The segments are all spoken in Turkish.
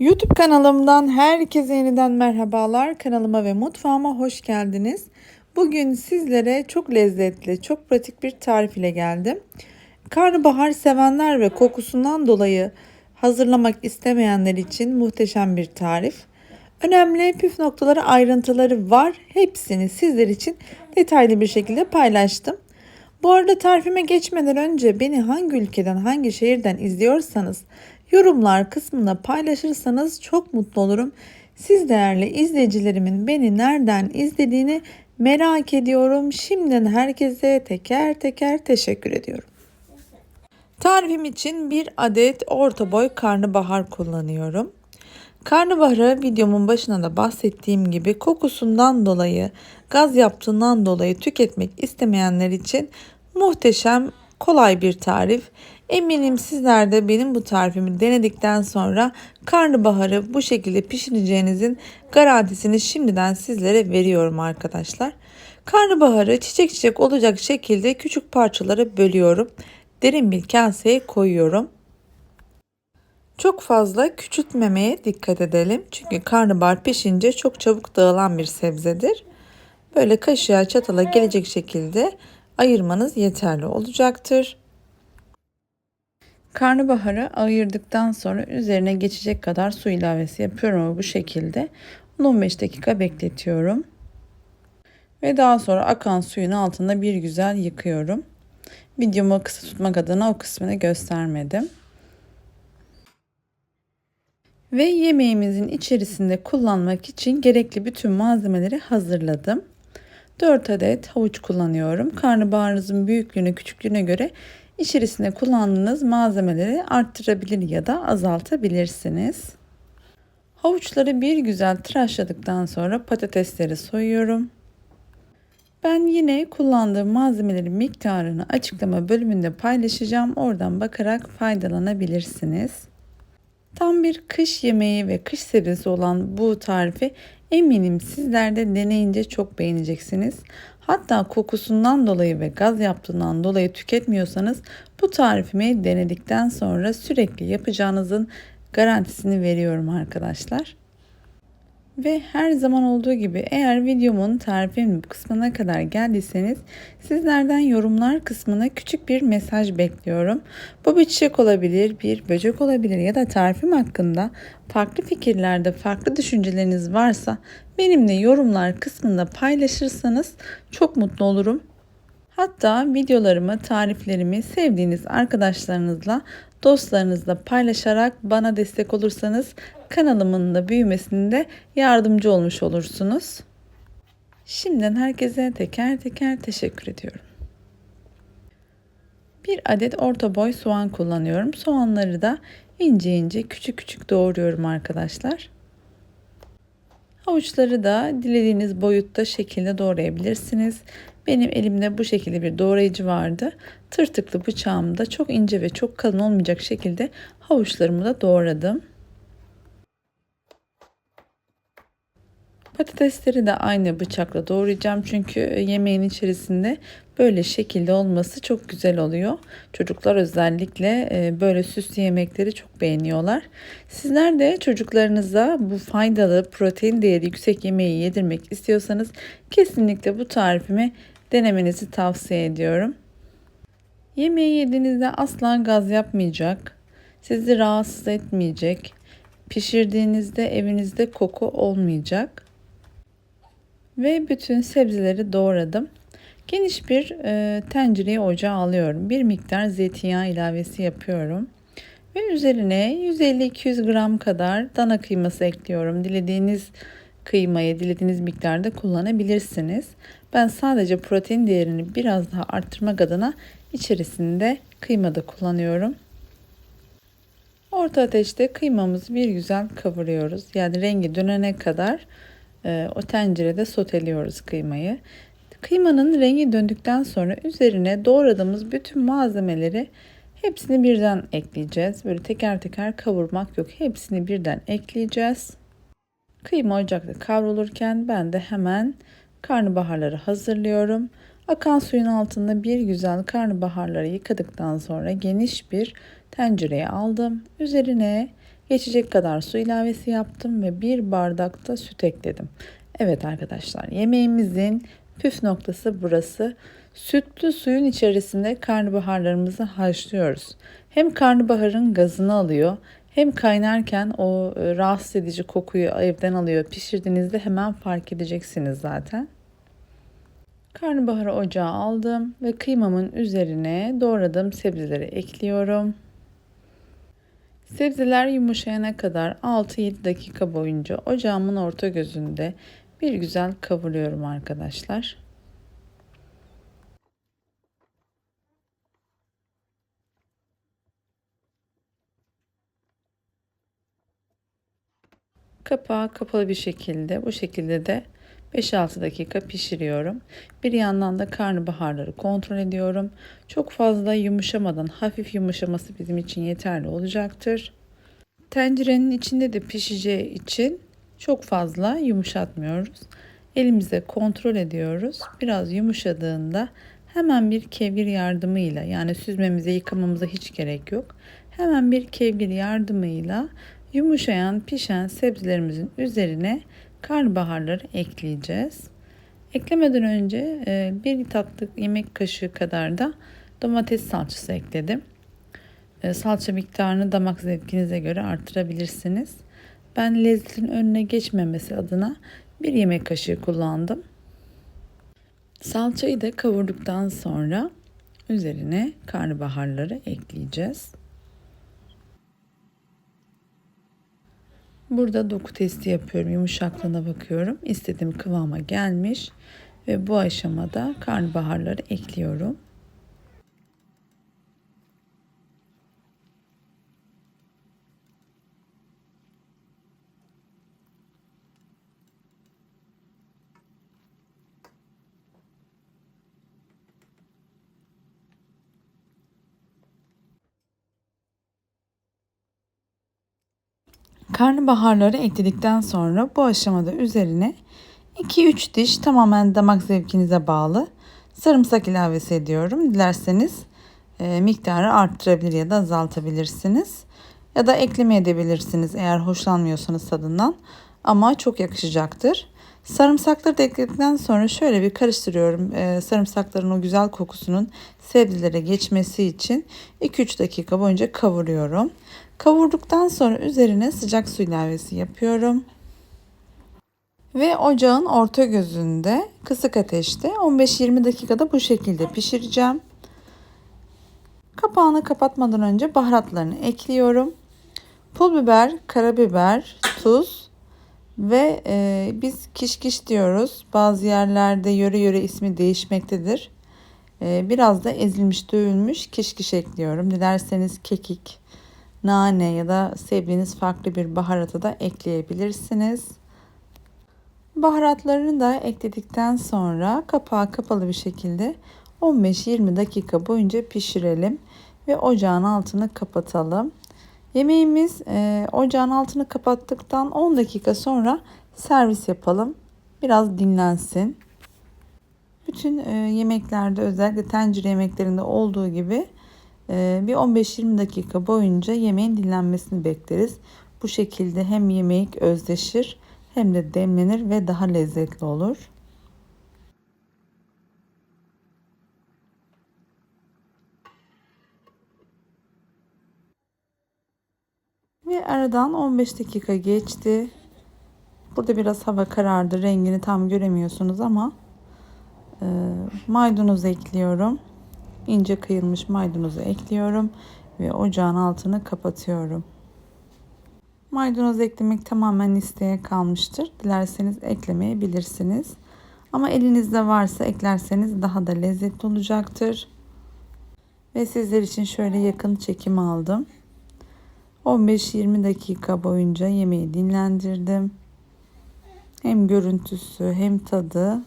YouTube kanalımdan herkese yeniden merhabalar. Kanalıma ve mutfağıma hoş geldiniz. Bugün sizlere çok lezzetli, çok pratik bir tarif ile geldim. Karnabahar sevenler ve kokusundan dolayı hazırlamak istemeyenler için muhteşem bir tarif. Önemli püf noktaları, ayrıntıları var. Hepsini sizler için detaylı bir şekilde paylaştım. Bu arada tarifime geçmeden önce beni hangi ülkeden, hangi şehirden izliyorsanız yorumlar kısmına paylaşırsanız çok mutlu olurum. Siz değerli izleyicilerimin beni nereden izlediğini merak ediyorum. Şimdiden herkese teker teker teşekkür ediyorum. Tarifim için bir adet orta boy karnabahar kullanıyorum. Karnabaharı videomun başına da bahsettiğim gibi kokusundan dolayı, gaz yaptığından dolayı tüketmek istemeyenler için muhteşem, kolay bir tarif. Eminim sizler de benim bu tarifimi denedikten sonra karnabaharı bu şekilde pişireceğinizin garantisini şimdiden sizlere veriyorum arkadaşlar. Karnabaharı çiçek çiçek olacak şekilde küçük parçalara bölüyorum. Derin bir kaseye koyuyorum. Çok fazla küçültmemeye dikkat edelim. Çünkü karnabahar pişince çok çabuk dağılan bir sebzedir. Böyle kaşığa çatala gelecek şekilde ayırmanız yeterli olacaktır. Karnabaharı ayırdıktan sonra üzerine geçecek kadar su ilavesi yapıyorum bu şekilde 15 dakika bekletiyorum. Ve daha sonra akan suyun altında bir güzel yıkıyorum. Videomu kısa tutmak adına o kısmını göstermedim. Ve yemeğimizin içerisinde kullanmak için gerekli bütün malzemeleri hazırladım. 4 adet havuç kullanıyorum. Karnabaharınızın büyüklüğüne küçüklüğüne göre içerisinde kullandığınız malzemeleri arttırabilir ya da azaltabilirsiniz. Havuçları bir güzel tıraşladıktan sonra patatesleri soyuyorum. Ben yine kullandığım malzemelerin miktarını açıklama bölümünde paylaşacağım. Oradan bakarak faydalanabilirsiniz. Tam bir kış yemeği ve kış sebzesi olan bu tarifi eminim sizler de deneyince çok beğeneceksiniz. Hatta kokusundan dolayı ve gaz yaptığından dolayı tüketmiyorsanız bu tarifimi denedikten sonra sürekli yapacağınızın garantisini veriyorum arkadaşlar. Ve her zaman olduğu gibi eğer videomun tarifimin kısmına kadar geldiyseniz sizlerden yorumlar kısmına küçük bir mesaj bekliyorum. Bu bir çiçek olabilir, bir böcek olabilir ya da tarifim hakkında farklı fikirlerde, farklı düşünceleriniz varsa benimle yorumlar kısmında paylaşırsanız çok mutlu olurum. Hatta videolarımı, tariflerimi sevdiğiniz arkadaşlarınızla, dostlarınızla paylaşarak bana destek olursanız kanalımın da büyümesinde yardımcı olmuş olursunuz. Şimdiden herkese teker teker teşekkür ediyorum. Bir adet orta boy soğan kullanıyorum. Soğanları da ince ince küçük küçük doğruyorum arkadaşlar. Havuçları da dilediğiniz boyutta şekilde doğrayabilirsiniz. Benim elimde bu şekilde bir doğrayıcı vardı. Tırtıklı bıçağımda çok ince ve çok kalın olmayacak şekilde havuçlarımı da doğradım. Patatesleri de aynı bıçakla doğrayacağım çünkü yemeğin içerisinde böyle şekilde olması çok güzel oluyor. Çocuklar özellikle e, böyle süslü yemekleri çok beğeniyorlar. Sizler de çocuklarınıza bu faydalı protein değeri yüksek yemeği yedirmek istiyorsanız kesinlikle bu tarifimi denemenizi tavsiye ediyorum. Yemeği yediğinizde asla gaz yapmayacak, sizi rahatsız etmeyecek, pişirdiğinizde evinizde koku olmayacak. Ve bütün sebzeleri doğradım. Geniş bir e, tencereye ocağa alıyorum. Bir miktar zeytinyağı ilavesi yapıyorum. Ve üzerine 150-200 gram kadar dana kıyması ekliyorum. Dilediğiniz kıymayı dilediğiniz miktarda kullanabilirsiniz. Ben sadece protein değerini biraz daha arttırmak adına içerisinde kıyma da kullanıyorum. Orta ateşte kıymamızı bir güzel kavuruyoruz. Yani rengi dönene kadar e, o tencerede soteliyoruz kıymayı. Kıymanın rengi döndükten sonra üzerine doğradığımız bütün malzemeleri hepsini birden ekleyeceğiz. Böyle teker teker kavurmak yok. Hepsini birden ekleyeceğiz. Kıyma ocakta kavrulurken ben de hemen karnabaharları hazırlıyorum. Akan suyun altında bir güzel karnabaharları yıkadıktan sonra geniş bir tencereye aldım. Üzerine Geçecek kadar su ilavesi yaptım ve bir bardak da süt ekledim. Evet arkadaşlar yemeğimizin püf noktası burası. Sütlü suyun içerisinde karnabaharlarımızı haşlıyoruz. Hem karnabaharın gazını alıyor hem kaynarken o e, rahatsız edici kokuyu evden alıyor. Pişirdiğinizde hemen fark edeceksiniz zaten. Karnabaharı ocağa aldım ve kıymamın üzerine doğradığım sebzeleri ekliyorum. Sebzeler yumuşayana kadar 6-7 dakika boyunca ocağımın orta gözünde bir güzel kavuruyorum arkadaşlar. Kapağı kapalı bir şekilde bu şekilde de 5-6 dakika pişiriyorum. Bir yandan da karnabaharları kontrol ediyorum. Çok fazla yumuşamadan hafif yumuşaması bizim için yeterli olacaktır. Tencerenin içinde de pişeceği için çok fazla yumuşatmıyoruz. Elimize kontrol ediyoruz. Biraz yumuşadığında hemen bir kevgir yardımıyla yani süzmemize yıkamamıza hiç gerek yok. Hemen bir kevgir yardımıyla yumuşayan pişen sebzelerimizin üzerine karnabaharları ekleyeceğiz. Eklemeden önce e, bir tatlı yemek kaşığı kadar da domates salçası ekledim. E, salça miktarını damak zevkinize göre artırabilirsiniz. Ben lezzetin önüne geçmemesi adına bir yemek kaşığı kullandım. Salçayı da kavurduktan sonra üzerine karnabaharları ekleyeceğiz. Burada doku testi yapıyorum. Yumuşaklığına bakıyorum. İstediğim kıvama gelmiş ve bu aşamada karnabaharları ekliyorum. Karnabaharları ekledikten sonra bu aşamada üzerine 2-3 diş tamamen damak zevkinize bağlı sarımsak ilavesi ediyorum. Dilerseniz e, miktarı arttırabilir ya da azaltabilirsiniz. Ya da ekleme edebilirsiniz eğer hoşlanmıyorsanız tadından. Ama çok yakışacaktır. Sarımsakları da ekledikten sonra şöyle bir karıştırıyorum. Ee, sarımsakların o güzel kokusunun sebzelere geçmesi için 2-3 dakika boyunca kavuruyorum. Kavurduktan sonra üzerine sıcak su ilavesi yapıyorum. Ve ocağın orta gözünde kısık ateşte 15-20 dakikada bu şekilde pişireceğim. Kapağını kapatmadan önce baharatlarını ekliyorum. Pul biber, karabiber, tuz ve e, biz kişkiş diyoruz. Bazı yerlerde yöre yöre ismi değişmektedir. E, biraz da ezilmiş, dövülmüş kişkiş ekliyorum. Dilerseniz kekik, nane ya da sevdiğiniz farklı bir baharatı da ekleyebilirsiniz. Baharatlarını da ekledikten sonra kapağı kapalı bir şekilde 15-20 dakika boyunca pişirelim ve ocağın altını kapatalım. Yemeğimiz e, ocağın altını kapattıktan 10 dakika sonra servis yapalım. Biraz dinlensin. Bütün e, yemeklerde özellikle tencere yemeklerinde olduğu gibi bir 15-20 dakika boyunca yemeğin dinlenmesini bekleriz. Bu şekilde hem yemek özleşir hem de demlenir ve daha lezzetli olur. Ve aradan 15 dakika geçti. Burada biraz hava karardı. Rengini tam göremiyorsunuz ama e, maydanoz ekliyorum ince kıyılmış maydanozu ekliyorum ve ocağın altını kapatıyorum. Maydanoz eklemek tamamen isteğe kalmıştır. Dilerseniz eklemeyebilirsiniz. Ama elinizde varsa eklerseniz daha da lezzetli olacaktır. Ve sizler için şöyle yakın çekim aldım. 15-20 dakika boyunca yemeği dinlendirdim. Hem görüntüsü hem tadı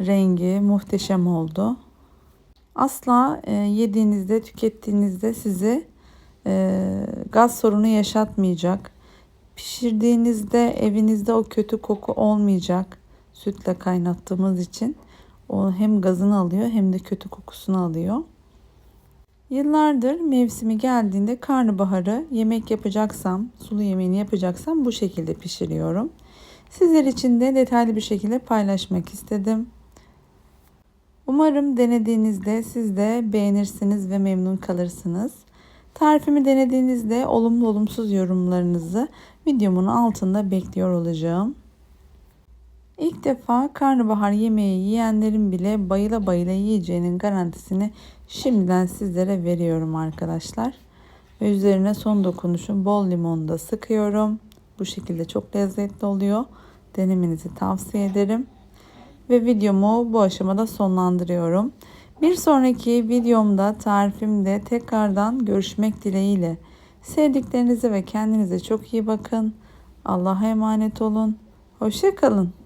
rengi muhteşem oldu asla e, yediğinizde, tükettiğinizde sizi e, gaz sorunu yaşatmayacak. Pişirdiğinizde evinizde o kötü koku olmayacak. Sütle kaynattığımız için o hem gazını alıyor hem de kötü kokusunu alıyor. Yıllardır mevsimi geldiğinde karnabaharı yemek yapacaksam, sulu yemeğini yapacaksam bu şekilde pişiriyorum. Sizler için de detaylı bir şekilde paylaşmak istedim. Umarım denediğinizde siz de beğenirsiniz ve memnun kalırsınız. Tarifimi denediğinizde olumlu olumsuz yorumlarınızı videomun altında bekliyor olacağım. İlk defa karnabahar yemeği yiyenlerin bile bayıla bayıla yiyeceğinin garantisini şimdiden sizlere veriyorum arkadaşlar. Ve üzerine son dokunuşum bol limonu da sıkıyorum. Bu şekilde çok lezzetli oluyor. Denemenizi tavsiye ederim. Ve videomu bu aşamada sonlandırıyorum. Bir sonraki videomda tarifimde tekrardan görüşmek dileğiyle. Sevdiklerinize ve kendinize çok iyi bakın. Allah'a emanet olun. Hoşçakalın.